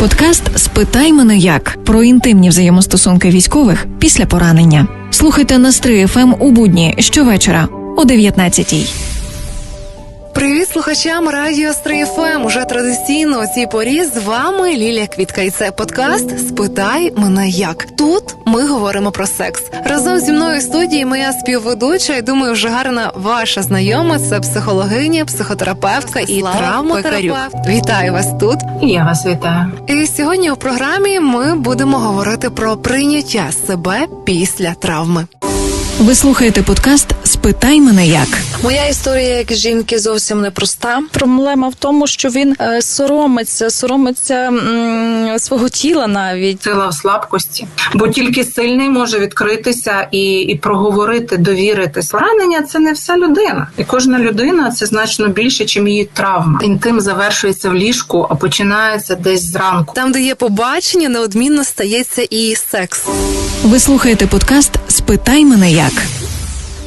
Подкаст Спитай мене як про інтимні взаємостосунки військових після поранення. Слухайте на 3FM у будні щовечора о 19-й. Привіт слухачам радіо Стрий ФМ. Уже традиційно у цій порі з вами Лілія Квітка. І це подкаст Спитай мене як. Тут ми говоримо про секс. Разом зі мною в студії моя співведуча. і думаю, вже гарна ваша знайома. Це психологиня, психотерапевтка і травматерапевт. Вітаю вас тут. Я вас вітаю. І сьогодні у програмі ми будемо говорити про прийняття себе після травми. Ви слухаєте подкаст Спитай мене як. Моя історія як жінки зовсім непроста. Проблема в тому, що він е, соромиться, соромиться м, свого тіла навіть. Сила в слабкості, бо тільки сильний може відкритися і, і проговорити, довіритись. Поранення це не вся людина, і кожна людина це значно більше, ніж її травма. Інтим завершується в ліжку, а починається десь зранку. Там, де є побачення, неодмінно стається і секс. Ви слухаєте подкаст Спитай мене як.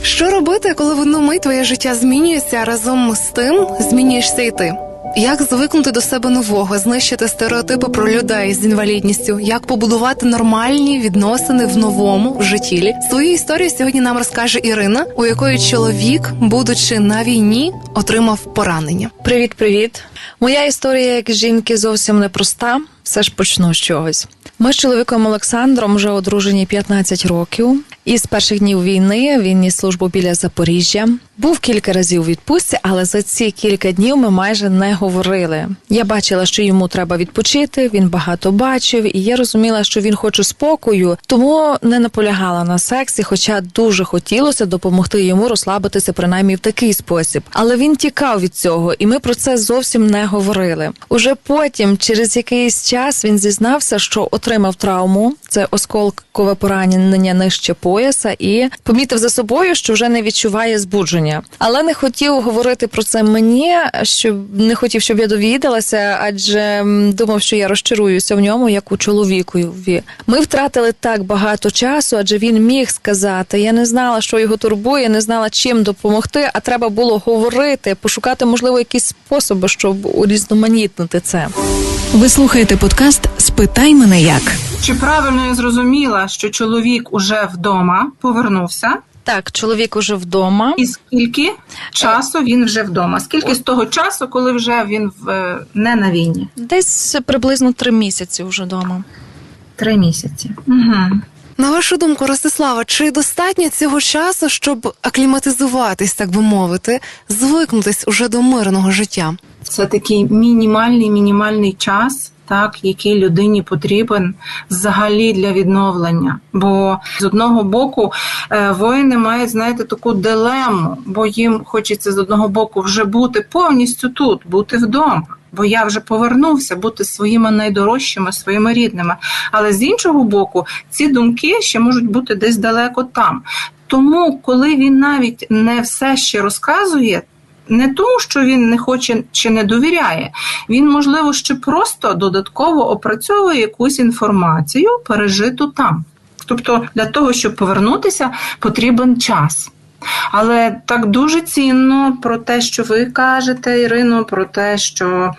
Що робити, коли в одну мить твоє життя змінюється, а разом з тим змінюєшся і ти? Як звикнути до себе нового, знищити стереотипи про людей з інвалідністю, як побудувати нормальні відносини в новому в життілі? Свою історію сьогодні нам розкаже Ірина, у якої чоловік, будучи на війні, отримав поранення. Привіт, привіт. Моя історія як жінки зовсім непроста. Все ж почну з чогось. Ми з чоловіком Олександром вже одружені 15 років. І з перших днів війни він ніс службу біля Запоріжжя. Був кілька разів у відпустці, але за ці кілька днів ми майже не говорили. Я бачила, що йому треба відпочити. Він багато бачив, і я розуміла, що він хоче спокою, тому не наполягала на сексі, хоча дуже хотілося допомогти йому розслабитися принаймні в такий спосіб. Але він тікав від цього, і ми про це зовсім не говорили. Уже потім, через якийсь час, він зізнався, що отримав травму. Це осколкове поранення нижче пояса, і помітив за собою, що вже не відчуває збудження, але не хотів говорити про це мені, щоб не хотів, щоб я довідалася, адже думав, що я розчаруюся в ньому, як у чоловікові. Ми втратили так багато часу, адже він міг сказати. Я не знала, що його турбує, не знала, чим допомогти. А треба було говорити, пошукати, можливо, якісь способи, щоб урізноманітнити це. Ви слухаєте подкаст Спитай мене як. Чи правильно я зрозуміла, що чоловік уже вдома повернувся? Так, чоловік уже вдома. І скільки часу він вже вдома? Скільки з того часу, коли вже він в е, не на війні? Десь приблизно три місяці вже вдома. Три місяці. Угу. На вашу думку, Ростислава, чи достатньо цього часу, щоб акліматизуватись, так би мовити, звикнутись уже до мирного життя? Це такий мінімальний мінімальний час, так який людині потрібен взагалі для відновлення. Бо з одного боку е, воїни мають знаєте таку дилему, бо їм хочеться з одного боку вже бути повністю тут, бути вдома. Бо я вже повернувся бути своїми найдорожчими, своїми рідними. Але з іншого боку, ці думки ще можуть бути десь далеко там. Тому, коли він навіть не все ще розказує, не тому, що він не хоче чи не довіряє, він, можливо, ще просто додатково опрацьовує якусь інформацію, пережиту там. Тобто для того, щоб повернутися, потрібен час. Але так дуже цінно про те, що ви кажете, Ірино, про те, що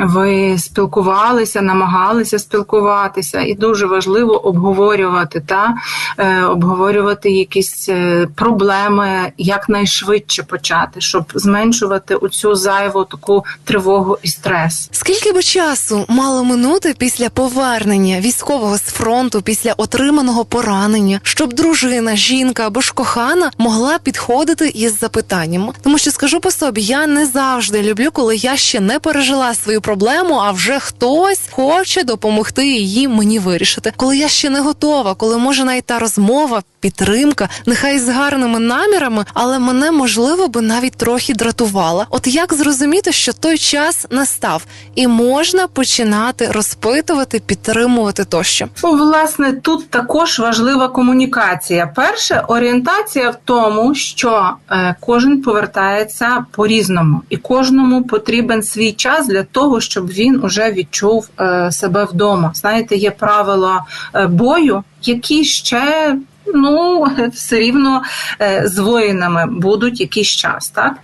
ви спілкувалися, намагалися спілкуватися, і дуже важливо обговорювати та е, обговорювати якісь е, проблеми якнайшвидше почати, щоб зменшувати оцю зайву таку тривогу і стрес. Скільки би часу мало минути після повернення військового з фронту, після отриманого поранення, щоб дружина, жінка або ж кохана могла підходити із запитанням? Тому що скажу по собі, я не завжди люблю, коли я ще не пережила свою проблему, а вже хтось хоче допомогти її мені вирішити. Коли я ще не готова, коли може навіть та розмова, підтримка, нехай з гарними намірами, але мене можливо би навіть трохи дратувала. От як зрозуміти, що той час настав, і можна починати розпитувати, підтримувати тощо. Ну, власне, тут також важлива комунікація. Перше, орієнтація в тому, що е, кожен повертається по-різному, і кожному потрібен свій час для того, щоб він уже відчув е, себе вдома. Знаєте, є правила е, бою, які ще ну все рівно е, з воїнами будуть якийсь час. Так?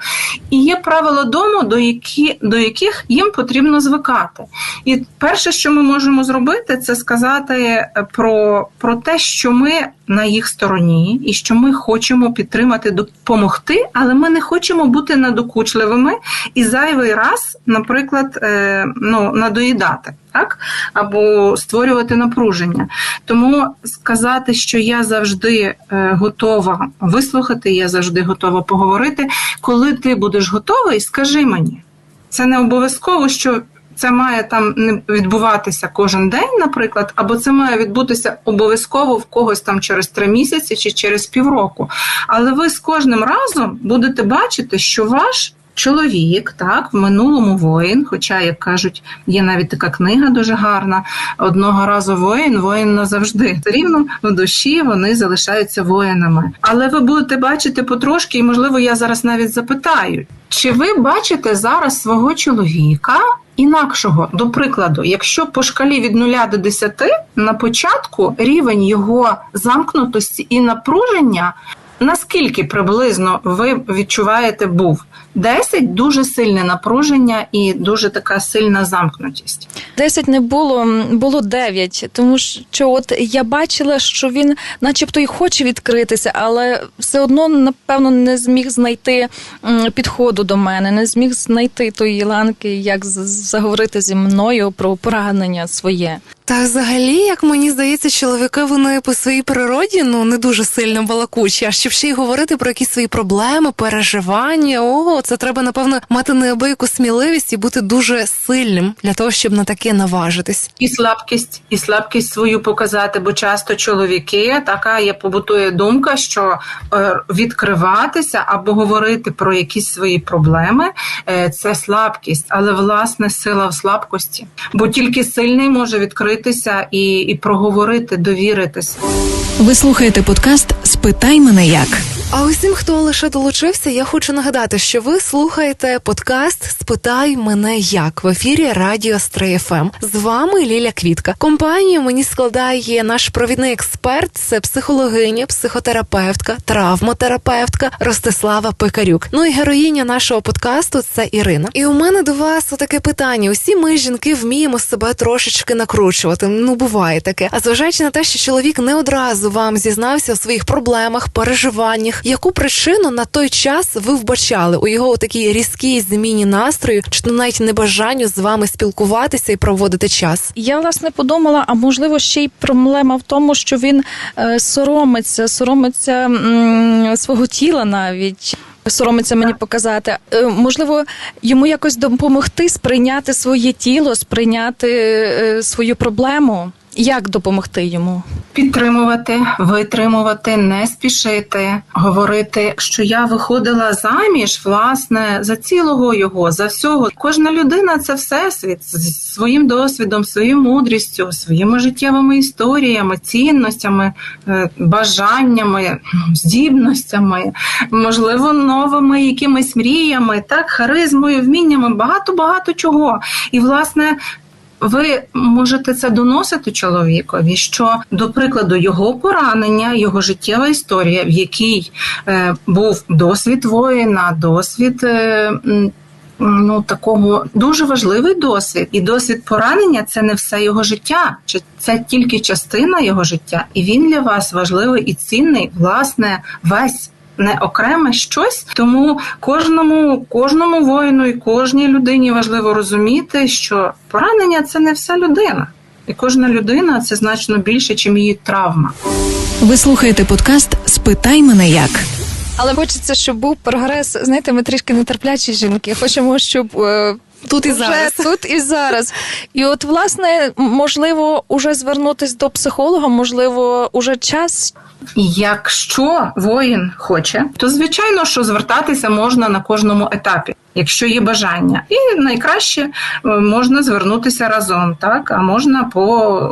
І є правила дому, до, які, до яких їм потрібно звикати. І перше, що ми можемо зробити, це сказати е, про, про те, що ми на їх стороні, і що ми хочемо підтримати, допомогти, але ми не хочемо бути надокучливими і зайвий раз, наприклад, е, ну, надоїдати. Так? Або створювати напруження. Тому сказати, що я завжди е, готова вислухати, я завжди готова поговорити. Коли ти будеш готовий, скажи мені. Це не обов'язково, що це має там відбуватися кожен день, наприклад, або це має відбутися обов'язково в когось там через три місяці чи через півроку. Але ви з кожним разом будете бачити, що ваш. Чоловік, так, в минулому воїн, хоча, як кажуть, є навіть така книга дуже гарна. Одного разу воїн, воїн назавжди. Рівно в душі вони залишаються воїнами. Але ви будете бачити потрошки, і можливо, я зараз навіть запитаю, чи ви бачите зараз свого чоловіка інакшого? До прикладу, якщо по шкалі від 0 до 10 на початку рівень його замкнутості і напруження. Наскільки приблизно ви відчуваєте був 10 – дуже сильне напруження і дуже така сильна замкнутість. Десять не було, було дев'ять, тому що от я бачила, що він, начебто, і хоче відкритися, але все одно, напевно, не зміг знайти підходу до мене, не зміг знайти тої ланки, як заговорити зі мною про поранення своє. Та взагалі, як мені здається, чоловіки вони по своїй природі ну не дуже сильно балакучі. А щоб ще й говорити про якісь свої проблеми, переживання. О, це треба напевно мати неабияку сміливість і бути дуже сильним для того, щоб на таке наважитись. І слабкість, і слабкість свою показати, бо часто чоловіки така є побутує думка, що е, відкриватися або говорити про якісь свої проблеми е, це слабкість, але власне сила в слабкості, бо тільки сильний може відкритися і, і проговорити, довіритись. Ви слухаєте подкаст Спитай мене як. А усім, хто лише долучився, я хочу нагадати, що ви слухаєте подкаст Спитай мене як в ефірі Радіо Стрей ФМ. З вами Ліля Квітка. Компанію мені складає наш провідний експерт, це психологиня, психотерапевтка, травмотерапевтка Ростислава Пекарюк. Ну і героїня нашого подкасту це Ірина. І у мене до вас отаке питання: усі ми жінки вміємо себе трошечки накручувати. Ну буває таке. А зважаючи на те, що чоловік не одразу вам зізнався у своїх проблемах, переживаннях, яку причину на той час ви вбачали у його такій різкій зміні настрою, чи то навіть небажанню з вами спілкуватися і проводити час? Я власне подумала, а можливо, ще й проблема в тому, що він е, соромиться, соромиться м, свого тіла навіть. Соромиться мені показати. Е, можливо, йому якось допомогти сприйняти своє тіло, сприйняти е, свою проблему. Як допомогти йому? Підтримувати, витримувати, не спішити, говорити, що я виходила заміж, власне, за цілого його, за всього. Кожна людина це всесвіт зі своїм досвідом, своєю мудрістю, своїми життєвими історіями, цінностями, е, бажаннями, здібностями, можливо, новими якимись мріями, так, харизмою, вміннями, багато багато чого. І власне. Ви можете це доносити чоловікові, що, до прикладу, його поранення, його життєва історія, в якій е, був досвід воїна, досвід. Е, Ну, такого дуже важливий досвід, і досвід поранення це не все його життя, чи це тільки частина його життя, і він для вас важливий і цінний, власне, весь не окреме щось. Тому кожному, кожному воїну і кожній людині важливо розуміти, що поранення це не вся людина, і кожна людина це значно більше, чим її травма. Ви слухаєте подкаст Спитай мене як. Але хочеться, щоб був прогрес. Знаєте, ми трішки нетерплячі жінки. Хочемо, щоб е, Тут і вже зараз. тут і зараз. І от, власне, можливо, уже звернутись до психолога, можливо, уже час. Якщо воїн хоче, то звичайно, що звертатися можна на кожному етапі, якщо є бажання, і найкраще е, можна звернутися разом, так а можна по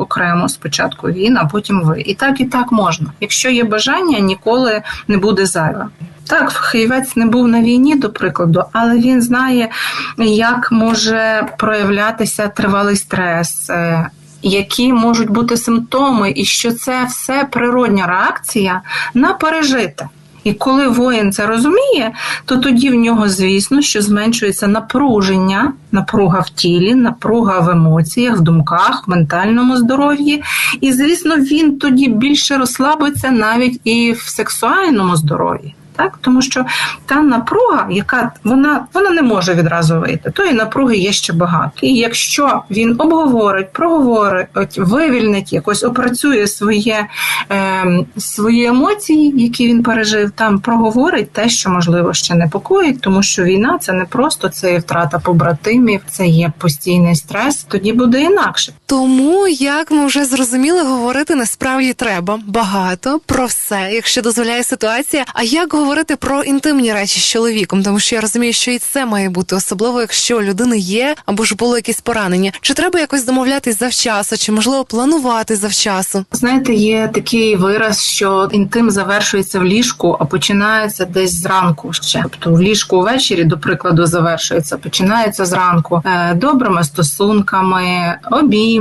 окремо спочатку він, а потім ви. І так, і так можна. Якщо є бажання, ніколи не буде зайве. Так, фахівець не був на війні, до прикладу, але він знає, як може проявлятися тривалий стрес. е, які можуть бути симптоми, і що це все природня реакція на пережите. І коли воїн це розуміє, то тоді в нього, звісно, що зменшується напруження, напруга в тілі, напруга в емоціях, в думках, в ментальному здоров'ї. І, звісно, він тоді більше розслабиться навіть і в сексуальному здоров'ї. Так, тому що та напруга, яка вона вона не може відразу вийти, тої напруги є ще багато. І якщо він обговорить, проговорить, вивільнить якось опрацює своє, е, свої емоції, які він пережив, там проговорить те, що можливо ще непокоїть, тому що війна це не просто це є втрата побратимів, це є постійний стрес. Тоді буде інакше. Тому, як ми вже зрозуміли, говорити насправді треба багато про все, якщо дозволяє ситуація. А як говорити про інтимні речі з чоловіком? Тому що я розумію, що і це має бути, особливо якщо людини є або ж було якесь поранення. Чи треба якось домовлятись завчасу, чи можливо планувати завчасу? Знаєте, є такий вираз, що інтим завершується в ліжку, а починається десь зранку ще. Тобто в ліжку ввечері, до прикладу, завершується, починається зранку е, добрими стосунками, обіймами,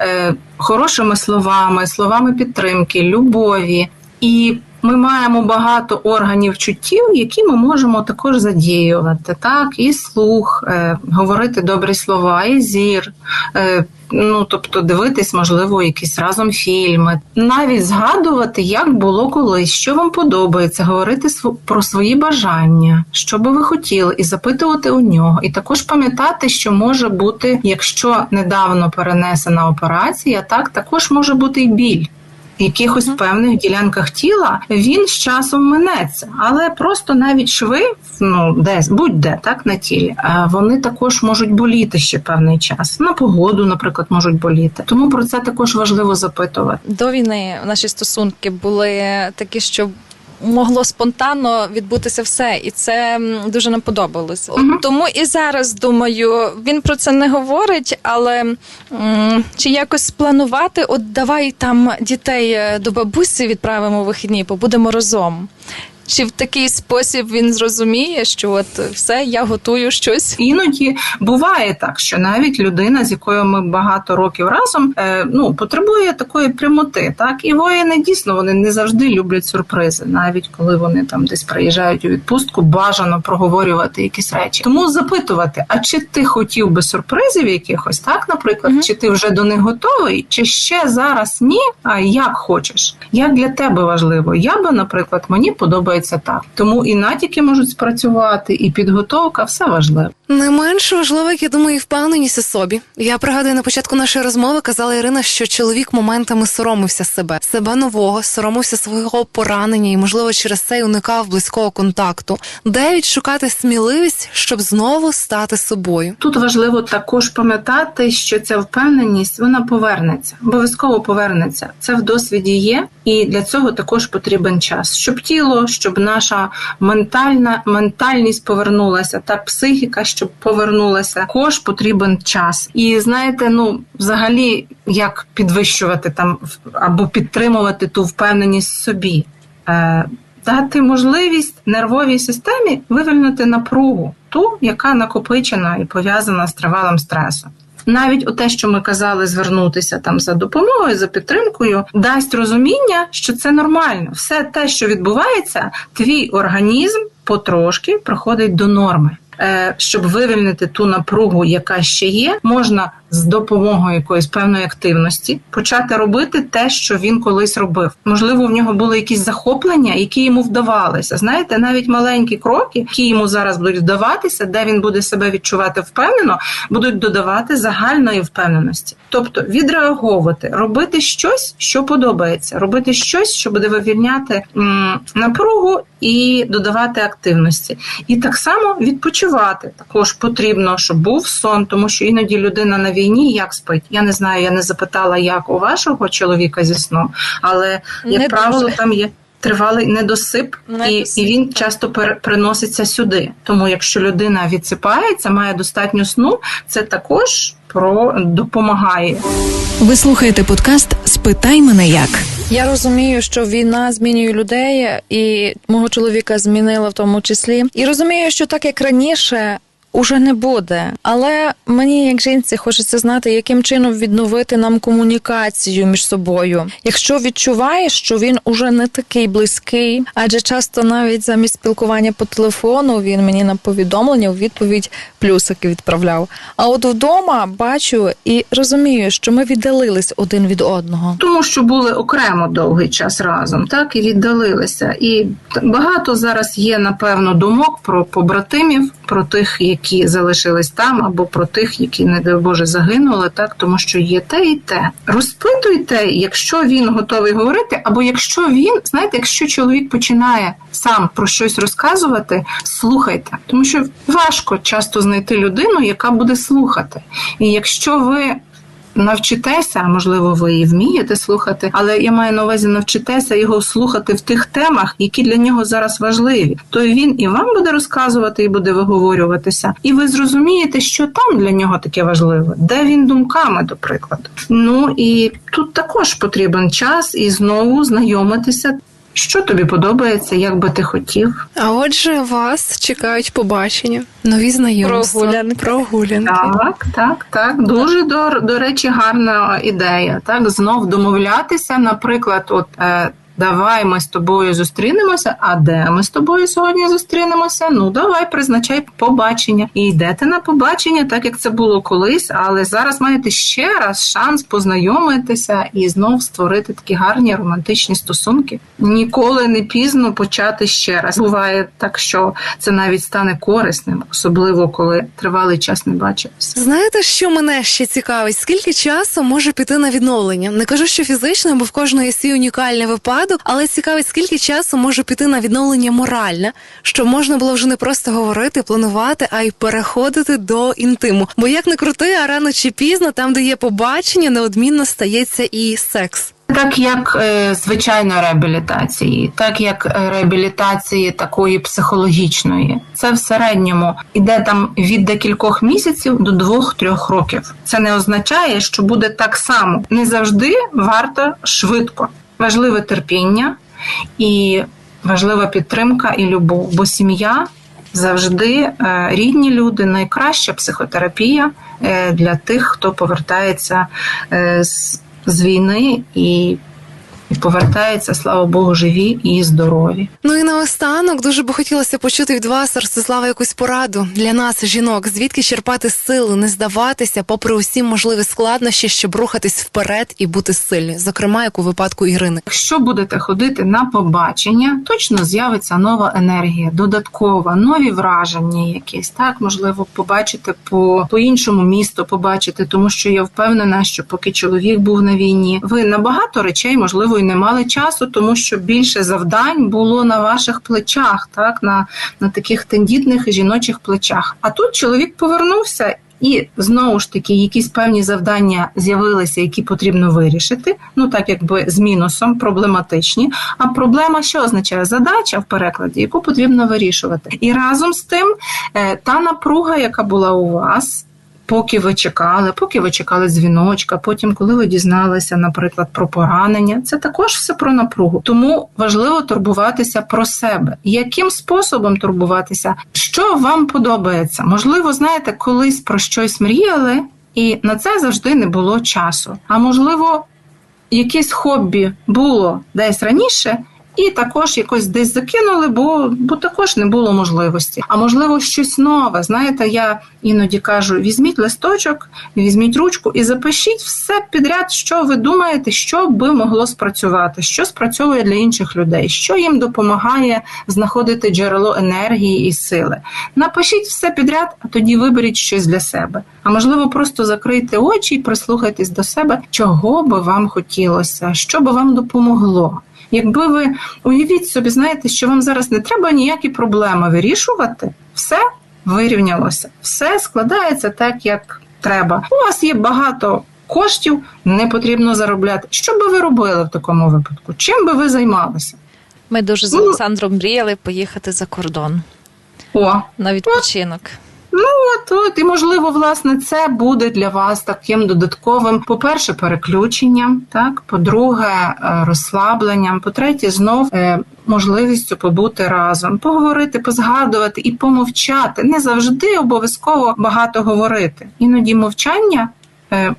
е, хорошими словами, словами підтримки, любові. І ми маємо багато органів чуттів, які ми можемо також задіювати. Так, і слух, е, говорити добрі слова, і зір. Е, Ну, тобто дивитись, можливо, якісь разом фільми, навіть згадувати, як було колись, що вам подобається, говорити про свої бажання, що би ви хотіли, і запитувати у нього. І також пам'ятати, що може бути, якщо недавно перенесена операція, так також може бути і біль. В якихось певних ділянках тіла він з часом минеться, але просто навіть шви, ну десь будь-де так на тілі, вони також можуть боліти ще певний час. На погоду, наприклад, можуть боліти. Тому про це також важливо запитувати. До війни наші стосунки були такі, що. Могло спонтанно відбутися все, і це дуже нам подобалося. Мгм. Тому і зараз думаю, він про це не говорить, але м, чи якось спланувати, от давай там дітей е, до бабусі відправимо в вихідні, побудемо разом. Чи в такий спосіб він зрозуміє, що от все, я готую щось? Іноді буває так, що навіть людина, з якою ми багато років разом, е, ну потребує такої прямоти. Так і воїни дійсно вони не завжди люблять сюрпризи, навіть коли вони там десь приїжджають у відпустку, бажано проговорювати якісь речі. Тому запитувати: а чи ти хотів би сюрпризів якихось, так, наприклад, Мгм. чи ти вже до них готовий, чи ще зараз ні? А як хочеш? Як для тебе важливо? Я би, наприклад, мені подобається так. Тому і натяки можуть спрацювати, і підготовка все важливо. Не менш важливо, як я думаю, і впевненість у собі. Я пригадую на початку нашої розмови казала Ірина, що чоловік моментами соромився себе, себе нового, соромився свого поранення і, можливо, через це й уникав близького контакту. Де відшукати сміливість, щоб знову стати собою? Тут важливо також пам'ятати, що ця впевненість вона повернеться, обов'язково повернеться. Це в досвіді є, і для цього також потрібен час, щоб тіло, щоб наша ментальна ментальність повернулася, та психіка, щоб повернулася. Також потрібен час. І знаєте, ну взагалі, як підвищувати там або підтримувати ту впевненість в собі. Е, Дати можливість нервовій системі вивільнити напругу, ту, яка накопичена і пов'язана з тривалим стресом. Навіть у те, що ми казали, звернутися там за допомогою, за підтримкою, дасть розуміння, що це нормально. Все те, що відбувається, твій організм потрошки приходить до норми. Е, Щоб вивільнити ту напругу, яка ще є, можна з допомогою якоїсь певної активності почати робити те, що він колись робив. Можливо, в нього були якісь захоплення, які йому вдавалися. Знаєте, навіть маленькі кроки, які йому зараз будуть вдаватися, де він буде себе відчувати впевнено, будуть додавати загальної впевненості. Тобто відреаговувати, робити щось, що подобається, робити щось, що буде вивільняти напругу і додавати активності. І так само відпочивати також потрібно, щоб був сон, тому що іноді людина на війні як спить. Я не знаю, я не запитала, як у вашого чоловіка зі сном, але як Не правило, дуже. там є. Тривалий недосип, Недосип, і, і він так. часто пере- переноситься сюди. Тому, якщо людина відсипається, має достатньо сну, це також про допомагає. Ви слухаєте подкаст Спитай мене як. Я розумію, що війна змінює людей, і мого чоловіка змінила в тому числі. І розумію, що так як раніше. Уже не буде. Але мені, як жінці, хочеться знати, яким чином відновити нам комунікацію між собою. Якщо відчуваєш, що він уже не такий близький, адже часто навіть замість спілкування по телефону він мені на повідомлення у відповідь плюсики відправляв. А от вдома бачу і розумію, що ми віддалились один від одного. Тому що були окремо довгий час разом, так і віддалилися. І багато зараз є, напевно, думок про побратимів, про тих, які залишились там, або про тих, які, не дай Боже, загинули, так тому що є те і те. Розпитуйте, якщо він готовий говорити, або якщо він, знаєте, якщо чоловік починає сам про щось розказувати, слухайте, тому що важко часто знайти людину, яка буде слухати. І якщо ви навчитеся, можливо, ви і вмієте слухати, але я маю на увазі навчитеся його слухати в тих темах, які для нього зараз важливі. То він і вам буде розказувати, і буде виговорюватися, і ви зрозумієте, що там для нього таке важливе, де він думками, до прикладу. Ну і тут також потрібен час і знову знайомитися. Що тобі подобається, як би ти хотів? А отже, вас чекають побачення, нові знайомства, Прогулянки. прогулянки. Так, так, так. Дуже до, до речі, гарна ідея. Так, знов домовлятися, наприклад, от. Давай ми з тобою зустрінемося. А де ми з тобою сьогодні зустрінемося? Ну давай призначай побачення. І йдете на побачення, так як це було колись, але зараз маєте ще раз шанс познайомитися і знов створити такі гарні романтичні стосунки. Ніколи не пізно почати ще раз. Буває так, що це навіть стане корисним, особливо коли тривалий час не бачилися. Знаєте, що мене ще цікавить? Скільки часу може піти на відновлення? Не кажу, що фізично, бо в кожного є свій унікальний випадок, але цікавить, скільки часу може піти на відновлення моральне, щоб можна було вже не просто говорити, планувати, а й переходити до інтиму. Бо як не крути, а рано чи пізно, там, де є побачення, неодмінно стається і секс. Так як е, звичайної реабілітації, так як е, реабілітації такої психологічної, це в середньому іде там від декількох місяців до двох-трьох років. Це не означає, що буде так само. Не завжди варто швидко. Важливе терпіння і важлива підтримка і любов, бо сім'я завжди е, рідні люди, найкраща психотерапія е, для тих, хто повертається е, з, з війни і, і повертається, слава Богу, живі і здорові. Ну і наостанок дуже би хотілося почути від вас, Ростислава, якусь пораду для нас, жінок, звідки черпати сили, не здаватися, попри усі можливі складнощі, щоб рухатись вперед і бути сильні, зокрема, як у випадку Ірини. Якщо будете ходити на побачення, точно з'явиться нова енергія, додаткова, нові враження якісь. Так, можливо, побачити по, по іншому місту, побачити, тому що я впевнена, що поки чоловік був на війні, ви на багато речей, можливо, і не мали часу, тому що більше завдань було на ваших плечах, так, на, на таких тендітних жіночих плечах. А тут чоловік повернувся. І знову ж таки, якісь певні завдання з'явилися, які потрібно вирішити. Ну так якби з мінусом проблематичні. А проблема що означає? Задача в перекладі, яку потрібно вирішувати. І разом з тим, е, та напруга, яка була у вас. Поки ви чекали, поки ви чекали дзвіночка, потім, коли ви дізналися, наприклад, про поранення, це також все про напругу. Тому важливо турбуватися про себе. Яким способом турбуватися? Що вам подобається? Можливо, знаєте, колись про щось мріяли, і на це завжди не було часу. А можливо, якесь хобі було десь раніше. І також якось десь закинули, бо, бо також не було можливості. А можливо, щось нове. Знаєте, я іноді кажу: візьміть листочок, візьміть ручку і запишіть все підряд, що ви думаєте, що би могло спрацювати, що спрацьовує для інших людей, що їм допомагає знаходити джерело енергії і сили. Напишіть все підряд, а тоді виберіть щось для себе. А можливо, просто закрийте очі і прислухайтесь до себе, чого би вам хотілося, що би вам допомогло. Якби ви уявіть собі, знаєте, що вам зараз не треба ніякі проблеми вирішувати, все вирівнялося, все складається так, як треба. У вас є багато коштів, не потрібно заробляти. Що би ви робили в такому випадку? Чим би ви займалися? Ми дуже з Ну, Олександром мріяли поїхати за кордон О, на відпочинок. От, от, і можливо, власне, це буде для вас таким додатковим, по-перше, переключенням, так, по-друге, е, розслабленням, по-третє, знов е, можливістю побути разом, поговорити, позгадувати і помовчати. Не завжди обов'язково багато говорити. Іноді мовчання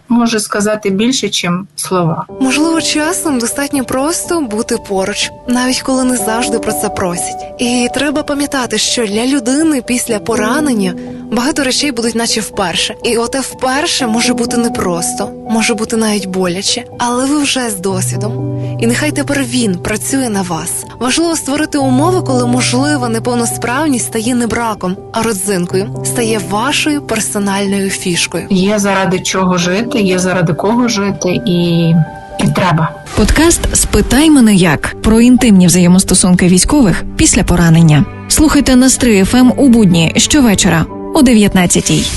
може сказати більше, ніж слова. Можливо, часом достатньо просто бути поруч, навіть коли не завжди про це просять. І треба пам'ятати, що для людини після поранення багато речей будуть, наче вперше. І оте вперше може бути непросто, може бути навіть боляче, але ви вже з досвідом. І нехай тепер він працює на вас. Важливо створити умови, коли можлива неповносправність стає не браком, а родзинкою, стає вашою персональною фішкою. Є заради чого жити, є заради кого жити, і, і треба. Подкаст Спитай мене як про інтимні взаємостосунки військових після поранення. Слухайте на Стрий ФМ у будні щовечора о 19-й.